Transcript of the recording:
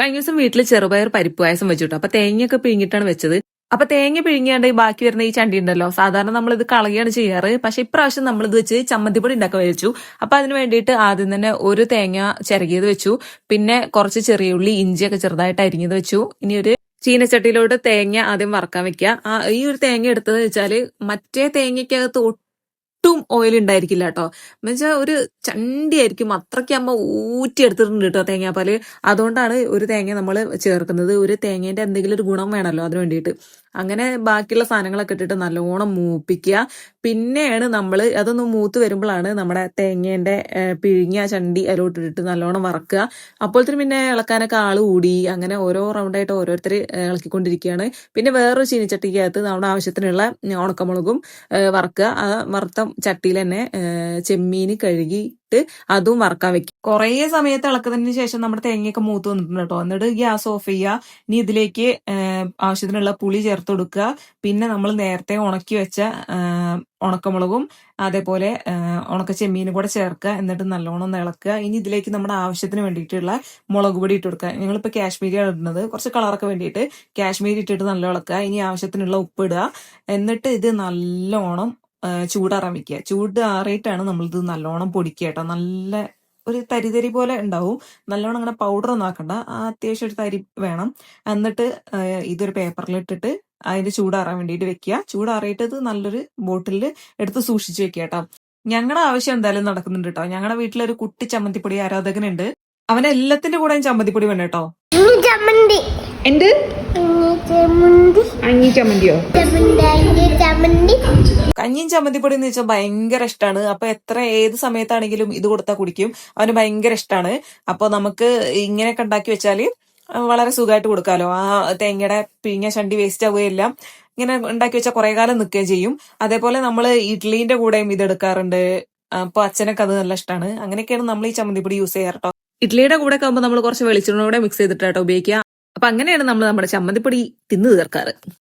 കഴിഞ്ഞ ദിവസം വീട്ടിൽ ചെറുപയർ പരിപ്പ് പായസം വെച്ചിട്ടു. അപ്പൊ തേങ്ങയൊക്കെ പിഴിഞ്ഞിട്ടാണ് വെച്ചത്. അപ്പൊ തേങ്ങ പിഴിഞ്ഞാണ്ട് ഈ ബാക്കി വരുന്ന ഈ ചണ്ടി ഉണ്ടല്ലോ സാധാരണ നമ്മൾ ഇത് കളയാണ് ചെയ്യാറ്. പക്ഷെ ഇപ്രാവശ്യം നമ്മൾ ഇത് വെച്ച് ചമ്മന്തിപ്പൊടി ഉണ്ടാക്കാൻ വെച്ചു അപ്പൊ അതിന് വേണ്ടിയിട്ട് ആദ്യം തന്നെ ഒരു തേങ്ങ ചിരകിയത് വെച്ചു. പിന്നെ കുറച്ച് ചെറിയ ഉള്ളി ഇഞ്ചിയൊക്കെ ചെറുതായിട്ട് അരിഞ്ഞത് വെച്ചു. ഇനി ഒരു ചീനച്ചട്ടിയിലോട്ട് തേങ്ങ ആദ്യം വറക്കാൻ വെക്കുക. ഈ ഒരു തേങ്ങ എടുത്തത് വെച്ചാൽ മറ്റേ തേങ്ങയ്ക്കകത്ത് ഓയിൽ ഉണ്ടായിരിക്കില്ല കേട്ടോ എന്നുവെച്ചാൽ ഒരു ചണ്ടിയായിരിക്കും അത്രയ്ക്ക് അമ്മ ഊറ്റി എടുത്തിട്ടുണ്ട് കേട്ടോ തേങ്ങാപ്പാൽ. അതുകൊണ്ടാണ് ഒരു തേങ്ങ നമ്മൾ ചേർക്കുന്നത്. ഒരു തേങ്ങേന്റെ എന്തെങ്കിലും ഒരു ഗുണം വേണമല്ലോ അതിന് വേണ്ടിയിട്ട്. അങ്ങനെ ബാക്കിയുള്ള സാധനങ്ങളൊക്കെ ഇട്ടിട്ട് നല്ലോണം മൂപ്പിക്കുക. പിന്നെയാണ് നമ്മൾ അതൊന്ന് മൂത്ത് വരുമ്പോഴാണ് നമ്മുടെ തേങ്ങേന്റെ പിഴിഞ്ഞ ചണ്ടി അതിലോട്ട് നല്ലോണം വറക്കുക. അപ്പോഴത്തേനും പിന്നെ ഇളക്കാനൊക്കെ ആൾ കൂടി അങ്ങനെ ഓരോ റൗണ്ടായിട്ട് ഓരോരുത്തർ ഇളക്കിക്കൊണ്ടിരിക്കുകയാണ്. പിന്നെ വേറൊരു ചീനിച്ചട്ടിക്കകത്ത് നമ്മുടെ ആവശ്യത്തിനുള്ള ഉണക്കമുളകും വറക്കുക. ആ വറുത്ത ചട്ടിയിൽ തന്നെ ചെമ്മീൻ കഴുകിയിട്ട് അതും വറക്കാൻ വെക്കും. കുറേ സമയത്ത് ഇളക്കുന്നതിന് ശേഷം നമ്മുടെ തേങ്ങയൊക്കെ മൂത്ത് വന്നിട്ടുണ്ട് കേട്ടോ. എന്നിട്ട് ഗ്യാസ് ഓഫ് ചെയ്യുക. ഇനി ഇതിലേക്ക് ആവശ്യത്തിനുള്ള പുളി ചേർത്ത് കൊടുക്കുക. പിന്നെ നമ്മൾ നേരത്തെ ഉണക്കി വെച്ച ഉണക്കമുളകും അതേപോലെ ഉണക്ക ചെമ്മീനും കൂടെ ചേർക്കുക. എന്നിട്ട് നല്ലോണം ഒന്ന് ഇളക്കുക. ഇനി ഇതിലേക്ക് നമ്മുടെ ആവശ്യത്തിന് വേണ്ടിയിട്ടുള്ള മുളക് പൊടി ഇട്ട് കൊടുക്കുക. ഞങ്ങളിപ്പോൾ കാശ്മീരിയാണ് ഇടുന്നത്. കുറച്ച് കളറൊക്കെ വേണ്ടിയിട്ട് കാശ്മീരി ഇട്ടിട്ട് നല്ല ഇളക്കുക. ഇനി ആവശ്യത്തിനുള്ള ഉപ്പ് ഇടുക. എന്നിട്ട് ഇത് നല്ലോണം ചൂടാറാൻ വെക്കുക ചൂട് ആറിയിട്ടാണ് നമ്മളിത് നല്ലോണം പൊടിക്കുക കേട്ടോ നല്ല ഒരു തരിതരി പോലെ ഉണ്ടാവും. നല്ലോണം അങ്ങനെ പൗഡർ ഒന്നും ആക്കണ്ട. അത്യാവശ്യം ഒരു തരി വേണം. എന്നിട്ട് ഇതൊരു പേപ്പറിൽ ഇട്ടിട്ട് അതിന്റെ ചൂടാറാൻ വേണ്ടിയിട്ട് വെക്കുക ചൂടാറിയിട്ട് ഇത് നല്ലൊരു ബോട്ടിലിൽ എടുത്ത് സൂക്ഷിച്ച് വെക്കുക കേട്ടോ ഞങ്ങളുടെ ആവശ്യം എന്തായാലും നടക്കുന്നുണ്ട് കേട്ടോ ഞങ്ങളുടെ വീട്ടിലൊരു കുട്ടി ചമ്മന്തിപ്പൊടി ആരാധകനുണ്ട്. അവൻ എല്ലാത്തിന്റെ കൂടെയും ചമ്മന്തിപ്പൊടി വേണം കേട്ടോ ചമ്മന്തി എന്ത്? അഞ്ഞി ചമ്മന്തിയോ ചമ്മന്തി കഞ്ഞിയും ചമ്മന്തിപ്പൊടി എന്ന് വെച്ചാൽ ഭയങ്കര ഇഷ്ടമാണ് അപ്പൊ എത്ര ഏത് സമയത്താണെങ്കിലും ഇത് കൊടുത്താൽ കുടിക്കും. അവന് ഭയങ്കര ഇഷ്ടമാണ് അപ്പൊ നമുക്ക് ഇങ്ങനെ ഉണ്ടാക്കി വെച്ചാൽ വളരെ സുഖമായിട്ട് കൊടുക്കാലോ. ആ തേങ്ങയുടെ പിഴിഞ്ഞ ചണ്ടി വേസ്റ്റ് ആവുകയില്ല ഇങ്ങനെ ഉണ്ടാക്കി വെച്ചാൽ കുറെ കാലം നിൽക്കുകയും ചെയ്യും. അതേപോലെ നമ്മൾ ഇഡ്ലിന്റെ കൂടെയും ഇത് എടുക്കാറുണ്ട് അപ്പൊ അച്ഛനൊക്കെ അത് നല്ല ഇഷ്ടമാണ് അങ്ങനെയൊക്കെയാണ് നമ്മൾ ഈ ചമ്മന്തിപ്പൊടി യൂസ് ചെയ്യാറ് കേട്ടോ ഇഡ്ഡലിയുടെ കൂടെ ഒക്കെ ആകുമ്പോൾ നമ്മൾ കുറച്ച് വെളിച്ചെണ്ണ കൂടെ മിക്സ് ചെയ്തിട്ടാട്ടോ ഉപയോഗിക്കുക. അപ്പൊ അങ്ങനെയാണ് നമ്മൾ നമ്മുടെ ചമ്മന്തിപ്പൊടി തിന്നു തീർക്കാറ്.